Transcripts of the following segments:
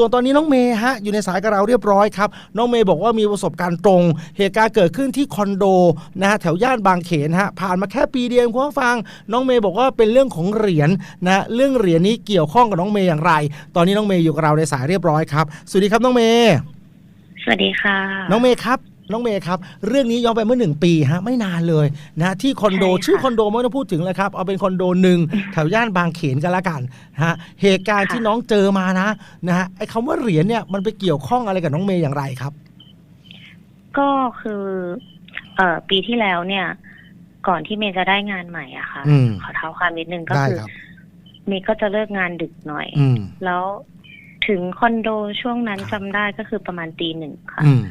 ส่วนตอนนี้น้องเมย์ฮะอยู่ในสายกับเราเรียบร้อยครับน้องเมย์บอกว่ามีประสบการณ์ตรง เหตุการณ์เกิดขึ้นที่คอนโดนะฮะแถวย่านบางเขนฮะผ่านมาแค่ปีเดียวคุณผู้ฟัง น้องเมย์บอกว่าเป็นเรื่องของเหรียญนะเรื่องเหรียญนี้เกี่ยวข้องกับน้องเมย์อย่างไร ตอนนี้น้องเมย์อยู่กับเราในสายเรียบร้อยครับสวัสดีครับน้องเมย์สวัสดีค่ะ น้องเมย์ครับ น้องเมย์ครับ เรื่องนี้ย้อนไปเมื่อหนึ่งปีฮะไม่นานเลยนะที่คอนโดใช่ค่ะชื่อคอนโดไม่ต้องพูดถึงเลยครับ เอาเป็นคอนโดหนึ่งแถวย่านบางเขนกันละกันฮะเหตุการณ์ที่น้องเจอมานะนะฮะไอ้คำว่าเหรียญเนี่ยมันไปเกี่ยวข้องอะไรกับน้องเมย์อย่างไรครับ ก็คือเอ่อปีที่แล้วเนี่ย ก่อนที่เมย์จะได้งานใหม่อะค่ะ อืมขอเท้าความนิดนึงก็ได้คือครับ เมย์ก็จะเลิกงานดึกหน่อย อืมแล้วถึงคอนโดช่วงนั้นจำได้ก็คือประมาณตีหนึ่งค่ะ อืม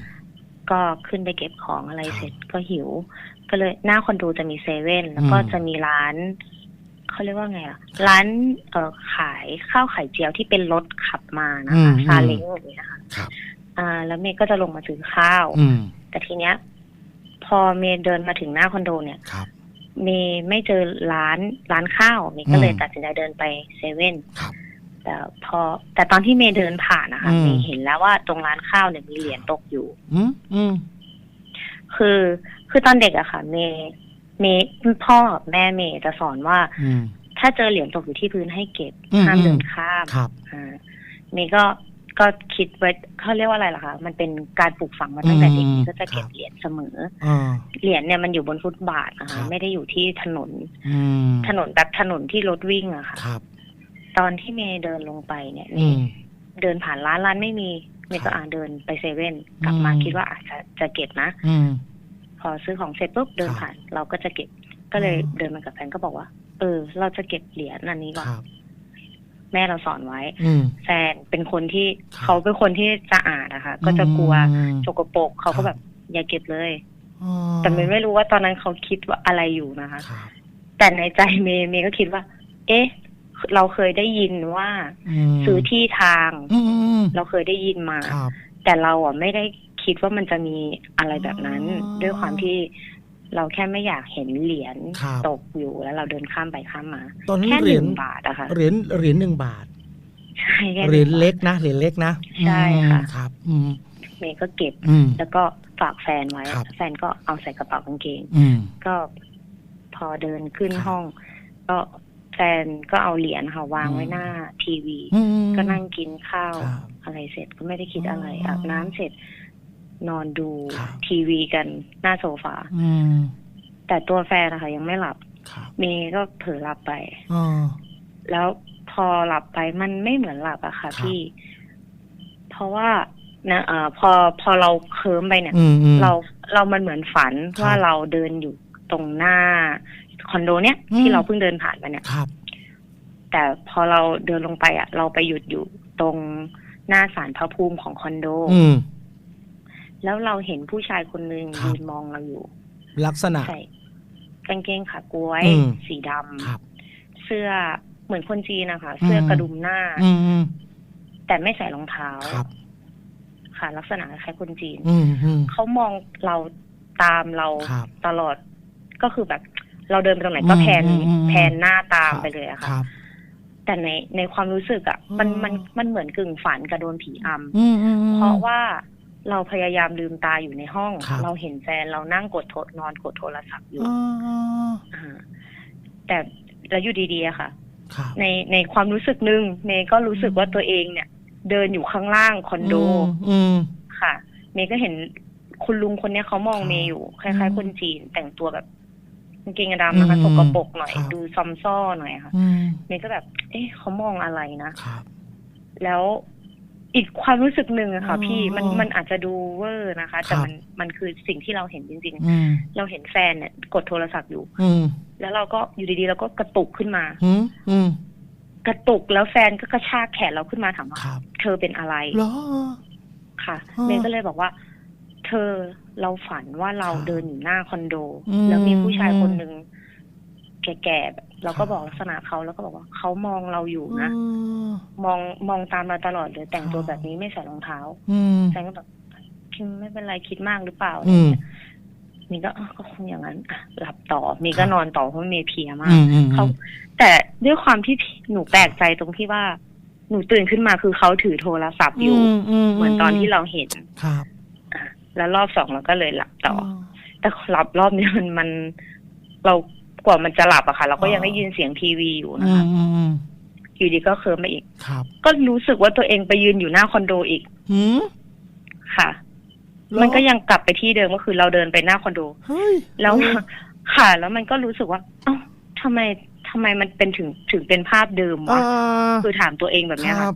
ก็ขึ้นไปเก็บของอะไรครับเสร็จก็หิว ก็เลยหน้าคอนโดจะมีเซเว่นแล้วก็อืมจะมีร้านเขาเรียกว่าไงอะร้านเอ่อขายข้าวไข่เจียวที่เป็นรถขับมานะคะซาเล้งแบบนี้นะคะครับอ่า แล้วเมย์ก็จะลงมาซื้อข้าวอืมแต่ทีเนี้ย พอเมย์เดินมาถึงหน้าคอนโดเนี่ยครับเมย์ไม่เจอร้านร้านข้าวเมย์ก็เลยอืมตัดสินใจเดินไปเซเว่นครับ แต่พอ แต่ตอนที่เมย์เดินผ่านนะคะอืมเมย์เห็นแล้วว่าตรงร้านข้าวเนี่ยมีเหรียญตกอยู่อืมอืมคือคือตอนเด็กอะค่ะ เมย์เมย์พ่อกับแม่เมย์จะสอนว่าอืมถ้าเจอเหรียญตกอยู่ที่พื้นให้เก็บอืมห้ามอืมเดินข้ามครับอ่าเมย์ก็ก็คิดไว้เขาเรียกว่าอะไรล่ะคะ มันเป็นการปลูกฝังมาตั้งแต่เด็กอืมก็จะเก็บครับเหรียญเสมออ่าเหรียญเนี่ยมันอยู่บนฟุตบาทนะครัคะบไม่ได้อยู่ที่ถนนอืมถนนแบบถนนที่รถวิ่งอะค่ะครับ ตอนที่เมย์เดินลงไปเนี่ยเมอืย์มเดินผ่านร้านร้านไม่มีเมย์ครัก็บอ่าเดินไปเซเว่นกลับมาอืมคิดว่าอาจจะจะเก็บนะอืมพอซื้อของเสร็จปุ๊บเดินครับผ่าน เราก็จะเก็บก็เลยอืมเดินมากับแฟนก็บอกว่า เออ เราจะเก็บเหรียญอันนี้คก่อนรับแม่เราสอนไว้อืมแฟนเป็นคนที่ครับเขาเป็นคนที่สะอาดนะคะก็จะกลัวอืมสกปรกเขาครัก็บแบบอย่าเก็บเลยอ๋อแต่เมย์ไม่รู้ว่าตอนนั้นเขาคิดว่าอะไรอยู่นะคะครับแต่ในใจเมย์เมย์ก็คิดว่า เอ๊ะ เราเคยได้ยินว่ามซื้อที่ทางอืมเราเคยได้ยินมาครับแต่เราอะไม่ได้คิดว่ามันจะมีอะไรแบบนั้นอ๋อด้วยความที่เราแค่ไม่อยากเห็นเหรียญครับตกอยู่แล้วเราเดินข้ามไปข้ามมาตอนนั้นแค่เหหรียนึ่ญงบาทอะค่ะเหรียญเหรียญหนึ่งบาทใช่แค่เหรียญหนึ่งบาทเล็กนะเหรียญเล็กนะใช่ค่ะอืมครับอืมเมย์ก็เก็บอืมแล้วก็ฝากแฟนไว้ครับแฟนก็เอาใส่กระเป๋ากางเกงอืมก็พอเดินขึ้นครับห้อง ก็ แฟนก็เอาเหรียญค่ะวางไว้อืมหน้าทีวีอืมก็นั่งกินข้าวครับอะไรเสร็จก็ไม่ได้คิดอะไรอ๋อออาบน้ำเสร็จนอนดูครับทีวีกันหน้าโซฟาอืมแต่ตัวแฟนนะคะยังไม่หลับครับเมย์ก็เผลอหลับไปอ๋อแล้วพอหลับไปมันไม่เหมือนหลับอะค่ะครับพี่ เพราะว่านะเอ่อพอพอเราเคลิ้มไปเนี่ยอืมอืมเราเรามันเหมือนฝันครับว่าเราเดินอยู่ตรงหน้า คอนโดเนี้ยอืมที่เราเพิ่งเดินผ่านไปเนี่ยครับ แต่พอเราเดินลงไปอะ เราไปหยุดอยู่ตรงหน้าศาลพระภูมิของคอนโดอืมแล้วเราเห็นผู้ชายคนหนึ่งครับยืนมองเราอยู่ ลักษณะใส่กางเกงขากล้วยอืมสีดำครับเสื้อเหมือนคนจีนนะคะเสื้ออมกระดุมหน้าอืมอืมแต่ไม่ใส่รองเท้าครับค่ะลักษณะคล้ายคนจีนอืมอืมเขามองเราตามเราครับตลอดก็คือแบบ เราเดินไปตรงไหนก็อืมแพนอืมอืมแพนหน้าตามครับไปเลยอะคค่ะรับแต่ในในความรู้สึกอะมันอืมมันมันเหมือนกึ่งฝันกับโดนผีอำอืมอืมอืมเพราะว่าเราพยายามลืมตาอยู่ในห้องครับเราเห็นแฟนเรานั่งกดโทรนอนกดโทรศัพท์อยู่อ๋ออ่าแต่แล้วอยู่ดีๆอะค่ะครับในในความรู้สึกหนึ่งเมย์ก็รู้สึกว่าตัวเองเนี่ย เดินอยู่ข้างล่างคอนโดมอืมค่ะ เมย์ก็เห็นคุณลุงคนเนี้ยเขามองครับเมย์อยู่คอืล้ายมๆคนจีนแต่งตัวแบบ กางเกงดำนะคะอืมสกปรกหน่อย ครับ ดูซอมซ่อหน่อยค่ะ อืมเมย์ก็แบบ เอ๊ะเขามองอะไรนะ ครับ แล้วอีกความรู้สึกหนึ่งอะค่ะ อ๋อพี่มันมันอาจจะดูเวอร์นะคะ แต่ครับ มันมันคือสิ่งที่เราเห็นจริง อืมๆ เราเห็นแฟนเนี่ยกดโทรศัพท์อยู่ อืมแล้วเราก็อยู่ดีๆเราก็กระตุกขึ้นมา อืมอืมกระตุกแล้วแฟนก็กระชากแขนเราขึ้นมาถามว่าครับเธอเป็นอะไรเหรอ ค่ะอ๋อ เมย์ก็เลยบอกว่า เธอ เราฝันว่าเราครับเดินอยู่หน้าคอนโดอืมแล้วมีผู้ชายคนหนึ่งแก่ๆแบบเราคก็รับบอกลักษณะเขาแล้วก็บอกว่าเขามองเราอยู่นะอืมมองมองตามเราตลอดเลยแต่งตัวครับแบบนี้ไม่ใส่รองเท้าอืมแฟนก็แบบคิมไม่เป็นไรคิดมากหรือเปล่าอืมมีก็อ้าวก็คงอย่างนั้นอะหลับต่อ มีครัก็บนอนต่อเพราะมีเพลียมาอืกมอืมเขาแต่ด้วยความที่หนูแปลกใจตรงที่ว่า หนูตื่นขึ้นมาคือเขาถือโทรศัพท์อยู่ เหมือนตอนที่เราเห็นครับอะ แล้วรอบสองเราก็เลยหลับต่ออแต่หลับรอบนี้มันมัน เรากว่ามันจะหลับอะค่ะ เราก็ยังได้ยินเสียงทีวีอยู่อืนะคะมอืมอืมอยู่ดีก็เคลิ้มไปอีกครับ ก็รู้สึกว่าตัวเองไปยืนอยู่หน้าคอนโดอีกหืมค่ะเหรอมันก็ยังกลับไปที่เดิมก็คือเราเดินไปหน้าคอนโดเฮ้ยแล้วเออค่ะ แล้วมันก็รู้สึกว่า เอ้าทำไมทำไมมันเป็นถึงถึงเป็นภาพเดิมวะอ่าคือถามตัวเองแบบคเนี้ยรัค่ะบ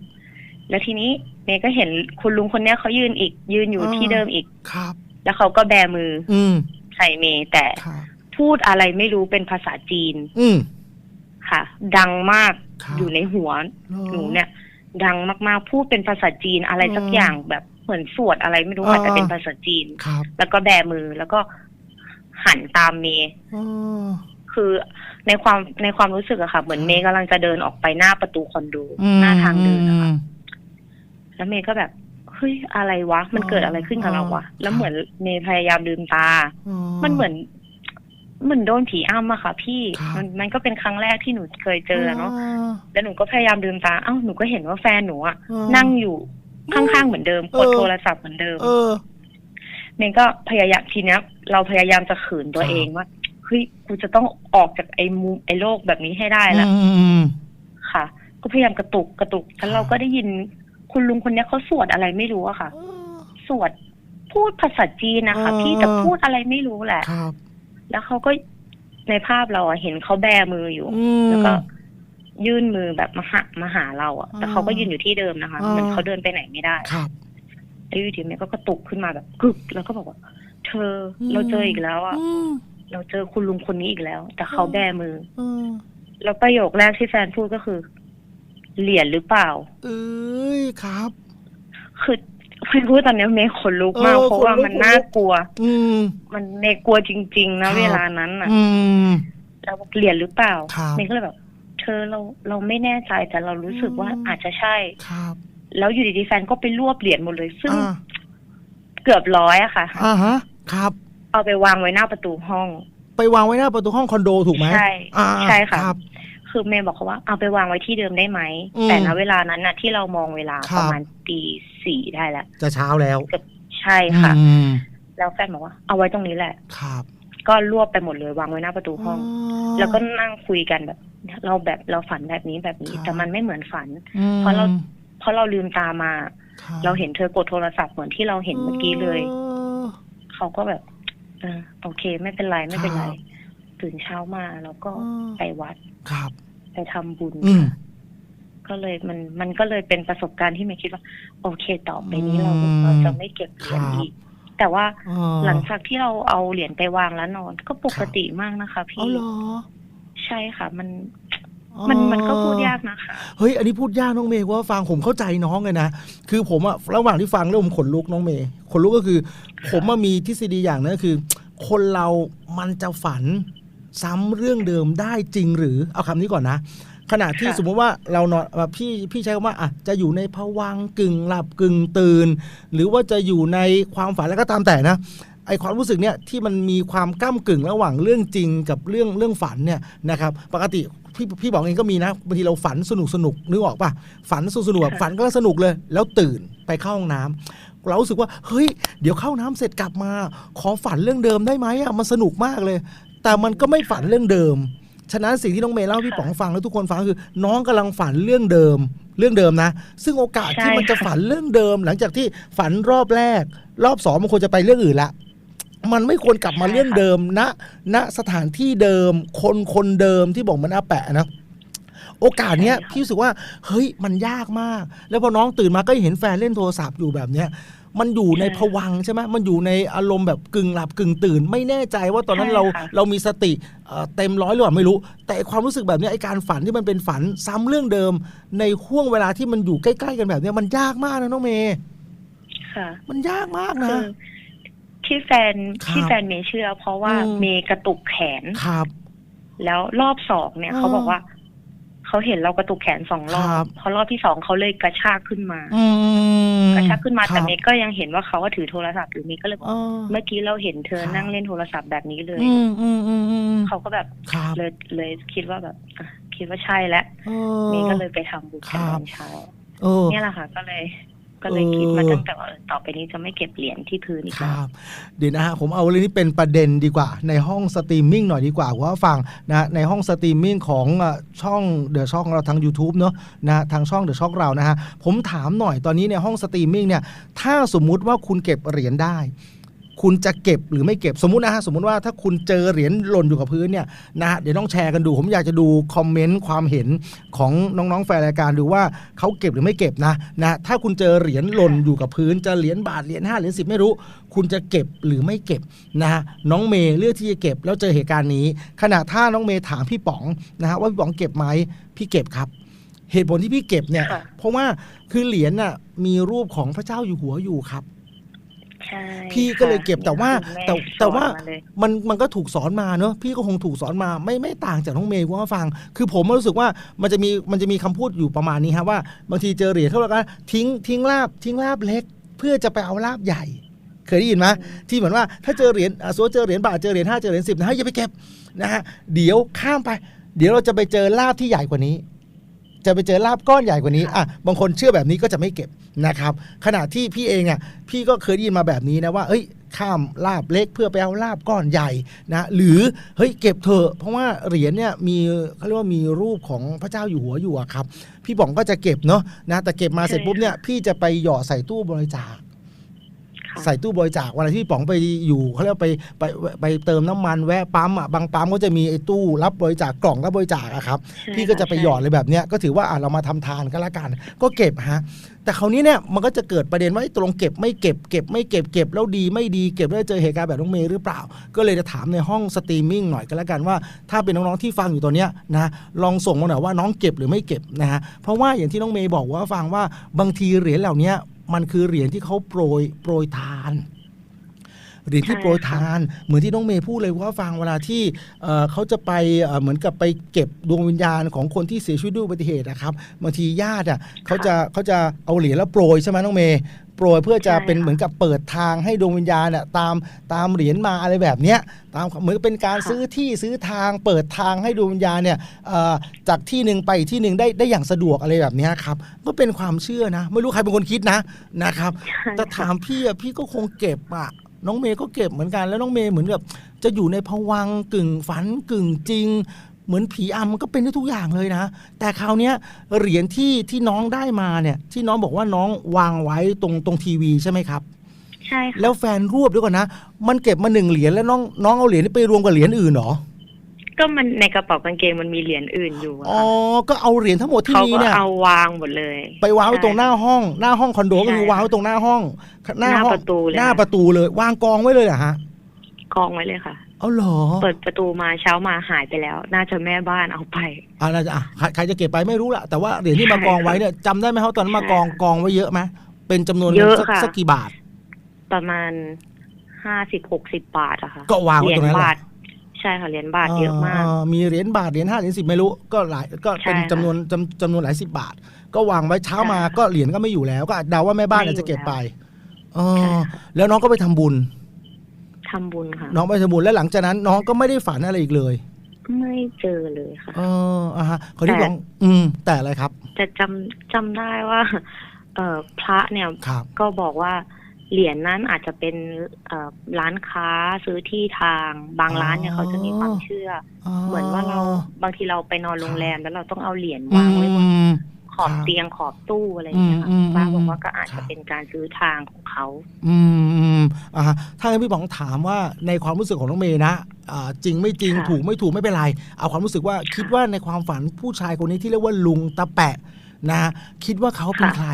แล้วทีนี้เมย์ก็เห็นคุณลุงคนเนี้ยเขายืนอีกยืนอยู่อ่าที่เดิมอีกครับ แล้วเขาก็แบมือ อืมใส่เมย์แต่ครับพูดอะไรไม่รู้เป็นภาษาจีน อืมค่ะ ดังมากครับอยู่ในหัวหรอหนูเนี่ย ดังมากๆพูดเป็นภาษาจีนอะไรสักอืมอย่างแบบเหมือนสวดอะไรไม่รู้อ่าค่ะแต่เป็นภาษาจีนครับแล้วก็แบมือแล้วก็หันตามเมย์อ๋อคือในความในความรู้สึกอะค่ะ เหมือนเมย์กำลังจะเดินออกไปหน้าประตูคอนโดอืมหน้าทางเดินนะคะอืม แล้วเมย์ก็แบบเฮ้ยอะไรวะ มันเกิดอะไรขึ้นกับเราวะอ๋อแล้วเหมือนเมย์พยายามลืมตาอ๋อมันเหมือนเหมือนโดนผีอ้ำอะค่ะ พี่ครับมันมันก็เป็นครั้งแรกที่หนูเคยเจอเนาะอ๋อแล้วหนูก็พยายามลืมตาเอ้าหนูก็เห็นว่าแฟนหนูอะอ๋อนั่งอยู่ข้างๆเหมือนเดิมเออกดโทรศัพท์เหมือนเดิมเออเมย์ก็พยายามทีเนี้ย เราพยายามจะขืนตัวครับเองว่าเฮ้ยกูจะต้องออกจากไอ้มุมไอ้โลกแบบนี้ให้ได้แล้วอืมอืมค่ะ ก็พยายามกระตุกกระตุกแล้วเราก็ได้ยิน คุณลุงคนเนี้ยเขาสวดอะไรไม่รู้อะค่ะอืมสวดพูดภาษาจีนนะคะอ่าพี่แต่พูดอะไรไม่รู้แหละ ครับ แล้วเขาก็ในภาพเราอะเห็นเขาแบมืออยู่ อืม แล้วก็ยื่นมือแบบมาหามาหาเราอะแต่อ่าเขาก็ยืนอยู่ที่เดิมนะคะอ่า เหมือนเขาเดินไปไหนไม่ได้ครับ แล้วอยู่ดีเมย์ก็กระตุกขึ้นมาแบบกึก แล้วก็บอกว่า เธออม เราเจออีกแล้วอะอืม เราเจอคุณลุงคนนี้อีกแล้ว แต่เขาแบมือเออแล้วประโยคแรกที่แฟนพูดก็คือ เหรียญหรือเปล่า เอ้ยครับ คือไม่พูดตอนนี้เมย์ขนลุกมาก เออเพราะว่าขนลุกมันน่ากลัว อืม มันเมย์กลัวจริง ๆ ครันะบ เวลานั้นอะ อืมแล้วบอกเหรียญหรือเปล่าครับเมย์ก็เลยแบบเธอเราเราไม่แน่ใจแต่เรารู้สึกว่าอืม อาจจะใช่ ครับแล้วอยู่ดีๆแฟนก็ไปรวบเหรียญหมดเลย ซึ่งอ่าเกือบร้อยอะค่ะ อ่าฮะ ครับ เอาไปวางไว้หน้าประตูห้อง ไปวางไว้หน้าประตูห้องคอนโดถูกไหมใช่อ่าใช่ค่ะรับ คือเมย์บอกเขาว่าเอาไปวางไว้ที่เดิมได้ไหมอืมแต่ณเวลานั้นน่ะ ที่เรามองเวลาครับประมาณตีสี่ได้แล้วจะเช้าแล้วใช่ค่ะอืมแล้วแฟนบอกว่าเอาไว้ตรงนี้แหละครับ ก็รวบไปหมดเลยวางไว้หน้าประตูห้อง แล้วก็นั่งคุยกันแบบ เราแบบเราฝันแบบนี้แบบนี้ครับแต่มันไม่เหมือนฝันอืมเพราะเราเพราะเราลืมตามาคบเราเห็นเธอกดโทรศัพท์เหมือนที่เราเห็นเมื่อกี้เลยออเขาก็แบบ เออโอเค ไม่เป็นไรไม่เป็นไรครับ ตื่นเช้ามาแล้วก็อืมไปวัด ครับ ไปทำบุญอืมก็เลยมันมันก็เลยเป็นประสบการณ์ที่ไม่คิดว่า โอเคต่อไปนี้เราอืมเราจะไม่เก็บเหรียญครับอีก แต่ว่าเออหลังจากที่เราเอาเหรียญไปวางแล้วนอน ก็ปกติมากนะคะเอาพี่เหรอใช่ค่ะ มันอ๋อมันมันก็พูดยากนะคะ เฮ้ย อันนี้พูดยากน้องเมย์ว่าฟังผมเข้าใจน้องเลยนะ คือผมอะระหว่างที่ฟังแล้วผมขนลุกน้องเมย์ขนลุกก็คือ ผมมามีทฤษฎีอย่างนึงก็คือ คนเรามันจะฝัน ซ้ำเรื่องเดิมได้จริงหรือเอาคำนี้ก่อนนะ ขณะที่ค่ะสมมติว่าเรานอนอะพี่พี่ใช้คำว่าอะจะอยู่ในภวังค์กึ่งหลับกึ่งตื่น หรือว่าจะอยู่ในความฝันแล้วก็ตามแต่นะไอความรู้สึกเนี่ยที่มันมีความก้ากึ่งระหว่างเรื่องจริงกับเรื่องเรื่องฝันเนี่ยนะครับปกติพี่พี่บอกเองก็มีนะบางทีเราฝันสนุกสนุกนึกออกปะฝันสนุกสนุกแบบค่ะฝันก็สนุกเลย แล้วตื่นไปเข้าห้องน้ำเรารู้สึกว่าเฮ้ยเดี๋ยวเข้าน้ำเสร็จกลับมา ขอฝันเรื่องเดิมได้ไหมอะมันสนุกมากเลย แต่มันก็ไม่ฝันเรื่องเดิม ฉะนั้นสิ่งที่น้องเมย์เล่าให้พี่ป๋องฟังแล้วทุกคนฟังคือ น้องกำลังฝันเรื่องเดิม เรื่องเดิมนะ ซึ่งโอกาสที่มันจะฝันเรื่องเดิม หลังจากที่ฝันรอบแรก รอบสองมันควรจะไปเรื่องอื่นละมันไม่ควรกลับมาเรื่องเดิมณณสถานที่เดิม คนคนเดิมที่บอกมันอาแปะนะโอกาสเนี้ยพี่รู้สึกว่าเฮ้ยมันยากมาก แล้วพอน้องตื่นมาก็เห็นแฟนเล่นโทรศัพท์อยู่แบบเนี้ย มันอยู่ในภวังค์ใช่ไหมมันอยู่ในอารมณ์แบบกึ่งหลับกึ่งตื่น ไม่แน่ใจว่าตอนนั้นใช่เราค่ะเรามีสติเอ่อเต็มร้อยหรือเปล่าไม่รู้ แต่ไอ้ความรู้สึกแบบเนี้ยไอ้การฝันที่มันเป็นฝันซ้ำเรื่องเดิม ในห่วงเวลาที่มันอยู่ใกล้ๆกันแบบเนี้ยมันยากมากนะน้องเมย์ค่ะ มันยากมากคืนะอที่แฟนครับที่แฟนเมย์เชื่อ เพราะว่าอืมเมย์กระตุกแขนครับ แล้วรอบสองเนี่ยอ่าเขาบอกว่าเขาเห็นเรากระตุกแขนสองรอครับบพอรอบที่สองเขาเลยกระชากขึ้นมา อืม กระชากขึ้นมาคแต่รับเมย์ก็ยังเห็นว่าเขาว่าถือโทรศัพท์อยู่เมย์ก็เลยบอกอ๋อเมื่อกี้เราเห็นเธอครับนั่งเล่นโทรศัพท์แบบนี้เลยอืมอืมอืมอืมเขาก็แบบครับเลยเลยคิดว่าแบบอะคิดว่าใช่แล้วเออเมย์ก็เลยไปทำบุญกันคตรัอบนเช้าเออเนี่ยแหละค่ะ ก็เลย ก็เลยเออคิดมาตั้งแต่ว่าเออต่อไปนี้จะไม่เก็บเหรียญที่พื้นอีกคแล้รัวบเดี๋ยวนะฮะผมเอาเรื่องนี้เป็นประเด็นดีกว่า ในห้องสตรีมมิ่งหน่อยดีกว่าว่าฟังนะในห้องสตรีมมิ่งของเอ่อช่องเดอะช่องเราทาง YouTube เนอะนะทางช่องเดอะช่องเรานะฮะผมถามหน่อยตอนนี้ในห้องสตรีมมิ่งเนี่ยถ้าสมมุติว่าคุณเก็บเหรียญได้ คุณจะเก็บหรือไม่เก็บสมมุตินะฮะสมมุติว่าถ้าคุณเจอเหรียญหล่นอยู่กับพื้นเนี่ยนะฮะเดี๋ยวต้องแชร์กันดู ผมอยากจะดูคอมเมนต์ความเห็นของน้องๆแฟนรายการดูว่าเขาเก็บหรือไม่เก็บนะนะถ้าคุณเจอเหรียญหล่นอยู่กับพื้นจะเหรียญบาทเหรียญห้าเหรียญสิบไม่รู้ คุณจะเก็บหรือไม่เก็บนะฮะน้องเมย์เลือกที่จะเก็บแล้วเจอเหตุการณ์นี้ ขณะถ้าน้องเมย์ถามพี่ป๋องนะฮะว่าพี่ป๋องเก็บไหมพี่เก็บครับเหตุผลที่พี่เก็บเนี่ยค่ะเพราะว่าคือเหรียญน่ะมีรูปของพระเจ้าอยู่หัวอยู่ครับ ใช่พี่ก็เลยเก็บแต่ว่าคุณม่แต่แต่ว่าสอนมเลยมันมันก็ถูกสอนมาเนอะพี่ก็คงถูกสอนมาไม่ไม่ต่างจากน้องเมย์ว่าฟัง คือผมรู้สึกว่ามันจะมีมันจะมีคำพูดอยู่ประมาณนี้ครับว่าบางทีเจอเหรียญเท่าไหร่ก็ทิ้งทิ้งลาบทิ้งลาบเล็ก เพื่อจะไปเอาลาบใหญ่ เคยได้ยินไหมที่เหมือนว่าถ้าเจอเหรียญอะสมมติเจอเหรียญบาทเจอเหรียญห้าเจอเหรียญสิบนะเฮ้ยอย่าไปเก็บนะฮะเดี๋ยวข้ามไป เดี๋ยวเราจะไปเจอลาบที่ใหญ่กว่านี้ จะไปเจอลาบก้อนใหญ่กว่านี้อะบางคนเชื่อแบบนี้ก็จะไม่เก็บนะครับ ขณะที่พี่เองอะพี่ก็เคยได้ยินมาแบบนี้นะว่าเอ้ยข้ามลาบเล็กเพื่อไปเอาลาบก้อนใหญ่นะหรือเฮ้ยเก็บเถอะเพราะว่าเหรียญเนี่ยมีเขาเรียกว่ามีรูปของพระเจ้าอยู่หัวอยู่อะครับ พี่ป๋องก็จะเก็บเนาะนะแต่เก็บมาเสร็จปุ๊บเนี่ยพี่จะไปหยอดใส่ตู้บริจาค ใส่ตู้บริจาคเวันที่พี่ป๋องไปอยู่เขาเรียกว่าไปไปไปเติมน้ำมันแวะปั๊มอะบางปั๊มก็จะมีไอ้ตู้รับบริจาคกล่องรับบริจาคอะครับใช่พี่ก็จะไปค่หยอดเลยแบบเนี้ยก็ถือว่าอะเรามาทำทานก็แล้วกัน ก็เก็บฮะแต่คราวนี้เนี่ยมันก็จะเกิดประเด็นว่าไอ้ตรงเก็บไม่เก็บเก็บไม่เก็บเก็บแล้วดีไม่ดีเก็บแล้วเจอเหตุการณ์แบบน้องเมย์หรือเปล่า ก็เลยจะถามในห้องสตรีมมิ่งหน่อยก็แล้วกันว่า ถ้าเป็นน้องๆที่ฟังอยู่ตอนเนี้ยนะลองส่งมาหน่อยว่าน้องเก็บหรือไม่เก็บนะฮะเพราะว่าอย่างที่น้องเมย์บอกว่าฟังว่าบางทีเหรียญเหล่านี้ มันคือเหรียญที่เขาโปรยโปรยทาน หรียญที่ใช่โปรยทาน เหมือนที่น้องเมย์พูดเลยว่าฟังเวลาที่เอ่อเขาจะไปเอ่อเหมือนกับไปเก็บดวงวิญญาณของคนที่เสียชีวิตด้วยอุบัติเหตุนะครับบางทีญาติอะเขาจะเขาจะเอาเหรียญแล้วโปรยใช่ไหมน้องเมย์โปรยเพื่อจะใช่เป็นค่ะเหมือนกับเปิดทางให้ดวงวิญญาณน่ะตามตามเหรียญมาอะไรแบบเนี้ยตามเหมือนเป็นการค่ะซื้อที่ซื้อทางเปิดทางให้ดวงวิญญาณเนี่ยเอ่อจากที่หนึ่งไปอีกที่หนึ่งได้ได้อย่างสะดวกอะไรแบบเนี้ยครับก็เป็นความเชื่อนะ ไม่รู้ใครเป็นคนคิดนะนะครับใช่แต่ถามพี่อะพี่ก็คงเก็บอะ น้องเมย์ก็เก็บเหมือนกันแล้วน้องเมย์เหมือนกับจะอยู่ในภวังค์กึ่งฝันกึ่งจริง เหมือนผีอำมันก็เป็นได้ทุกอย่างเลยนะ แต่คราวเนี้ยเหรียญที่ที่น้องได้มาเนี่ย ที่น้องบอกว่าน้องวางไว้ตรงตรงทีวีใช่ไหมครับใช่ค่ะแล้วแฟนรวบด้วยก่อนนะ มันเก็บมาหนึ่งเหรียญแล้วน้องน้องเอาเหรียญนี้ไปรวมกับเหรียญอื่นเหรอ ก็มันในกระเป๋ากางเกงมันมีเหรียญอื่นอยู่อะอ๋อ ค่ะก็เอาเหรียญทั้งหมดที่เขามีก็เนี่ย เอาวางหมดเลย ไปวางไว้ตรงหน้าใช่ห้อง หน้าห้องคอนโดก็คือใช่วางไว้ตรงหน้าห้อง หน้าห้องประตูเลย หน้าค่ะประตูเลยวางกองไว้เลยเหรอฮะ กองไว้เลยค่ะ เอาเหรอเปิดประตูมาเช้ามาหายไปแล้ว น่าจะแม่บ้านเอาไป อ่าน่าจะอะใครใครจะเก็บไปไม่รู้ละแต่ว่าเหรียญที่มากองไว้เนี่ยจำได้ไหมเขาตอนนั้นมากองใช่ค่ะกองไว้เยอะไหมเป็นจำนวนเยอะสักค่ะ สักกี่บาท ประมาณห้าสิบหกสิบบาทอะค่ะก็วางไว้เหรียตรงนั้นแหละญบาท ใช่ค่ะเหรียญบาทเยอะมากมีเหรียญบาทเหรียญห้าเหรียญสิบไม่รู้ก็หลายก็เป็นใช่ค่ะจำนวนจำจำนวนหลายสิบบาท ก็วางไว้เช้ามาใช่ค่ะก็เหรียญก็ไม่อยู่แล้ว ก็เดาว่าแม่บ้านไม่อาจจะเก็บอยู่ไปแล้วเอใช่อค่ะแล้วน้องก็ไปทำบุญทำบุญค่ะ น้องไปทำบุญแล้วหลังจากนั้น น้องก็ไม่ได้ฝันอะไรอีกเลยไม่เจอเลยค่ะเอออะฮะคนที่แต่บอกอืม แต่อะไรครับ แต่จำจำได้ว่า เอ่อพระเนี่ยครับก็บอกว่า เหรียญนั้นอาจจะเป็นเอ่อร้านค้าซื้อที่ทางบางร้านเนี่ยเขาจะมีความเชื่อ เหมือนว่าเราบางทีเราไปนอนโรงแรมแล้วเราต้องเอาเหรียญวางไว้บนอืมขอบครับเตียงขอบตู้อะไรอย่างเงี้ยค่ะอืมอืมป้าบอกว่าก็อาจครัจะบเป็นการซื้อทางของเขา อืมอืมอ่าฮะถ้างั้นพี่บองถามว่าในความรู้สึกของน้องเมย์นะอ่าจริงไม่จริงค่ะถูกไม่ถูกไม่เป็นไร เอาความรู้สึกว่าคิดว่าในความฝันผู้ชายคนนี้ที่เรียกว่าลุงตะแปะนะ คิดว่าเขาเป็นใคร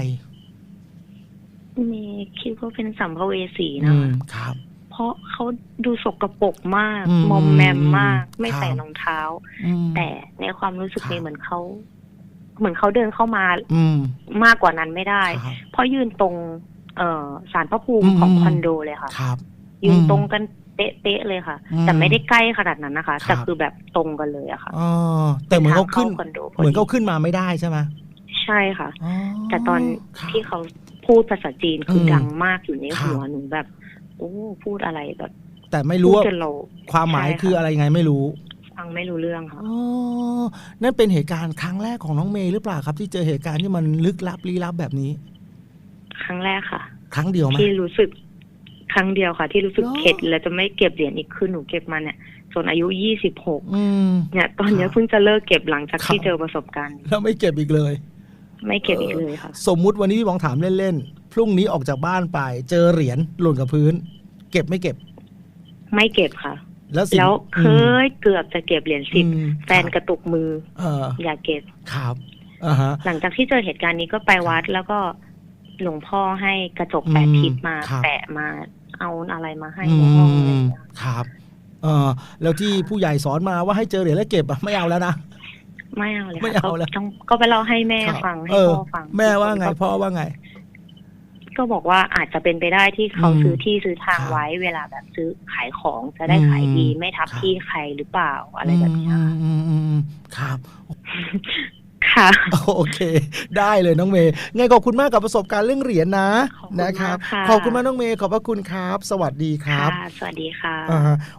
มีคิดว่าเป็นสัมภเวสีอืนะมคะครับ เพราะเขาดูสกปรกมาก อืมมอมแมมมาก ไม่ครับใส่รองเท้า อืม แต่ในความรู้สึกครับ นี้เหมือนเขาเหมือนเขาเดินเข้ามาอืมมากกว่านั้นไม่ได้ ครับ เพราะยืนตรง เอ่อสารพระภูมิอืม ของคอนโดเลยค่ะ ครับ ยืนอืมตรงกันเป๊ะๆเลยค่ะ อืมแต่ไม่ได้ใกล้ขนาดนั้นนะคะ ครับ แต่คือแบบตรงกันเลยอะค่ะอ๋อแต่เหมือนเขาขึ้น ทงคอนโดพเหมือนดีเขาขึ้นมาไม่ได้ใช่ไหมใช่ค่ะอ๋อแต่ตอนครับ ที่เขา พูดภาษาจีนคืออมดังมากอยู่ในครับหัวหนูแบบ โอ้พูดอะไรแบบ แต่ไม่รู้พูดว่าจนเราความหมายใช่ค่ะคืออะไรไงไม่รู้ฟังไม่รู้เรื่องค่ะอ๋อนั่นเป็นเหตุการณ์ครั้งแรกของน้องเมย์หรือเปล่าครับ ที่เจอเหตุการณ์ที่มันลึกลับลี้ลับแบบนี้ ครั้งแรกค่ะ ครั้งเดียวไหมที่รู้สึกครั้งเดียวค่ะ ที่รู้สึกเหรอเข็ดแล้วจะไม่เก็บเหรียญอีกคือหนูเก็บมาเนี่ยจนอายุยี่สิบหกอืมเนี่ย ตอนเนี้ยครับเพิ่งจะเลิกเก็บหลังจากที่ครับเจอประสบการณ์ แล้วไม่เก็บอีกเลย ไม่เก็บอีกเลยค่ะ สมมุติวันนี้พี่บองถามเล่นๆ พรุ่งนี้ออกจากบ้านไป เจอเหรียญหล่นกับพื้น เก็บไม่เก็บ ไม่เก็บค่ะ แล้วสิ่งแล้วเคอืมยเกือบจะเก็บเหรียญสิบอืมแฟนกระตุกมือ เอออย่าเก็บครับอ่าฮะหลังจากที่เจอเหตุการณ์นี้ก็ไปวัดแล้วก็หลวงพ่อให้กระจกแปดอืมทิศมาครับแปะมาเอาอะไรมาให้อืในห้องอะไรอย่างมเงี้ยครับ เออแล้วที่ผู้ใหญ่สอนมาว่าให้เจอเหรียญแล้วเก็บอะไม่เอาแล้วนะ ไม่เอาเลยไม่ค่ะเอาก็แล้วต้องก็ไปเล่าให้แม่ครับฟังให้เออพ่อฟัง แม่ว่าไงก็พ่อว่าไง ก็บอกว่าอาจจะเป็นไปได้ที่เขาอืมซื้อที่ซื้อทางครับไว้ เวลาแบบซื้อขายของจะได้อืมขายดีไม่ทับครับที่ใครหรือเปล่าอะไรแบบเนี้ยอืมอืมอืมอืมครับค่ะโอเค ได้เลยน้องเมย์ไงขอบคุณมากกับประสบการณ์เรื่องเหรียญนะขอบคุณนะครับมากค่ะขอบคุณมากน้องเมย์ขอบพระคุณครับ สวัสดีครับค่ะสวัสดีค่ะอ่าฮะ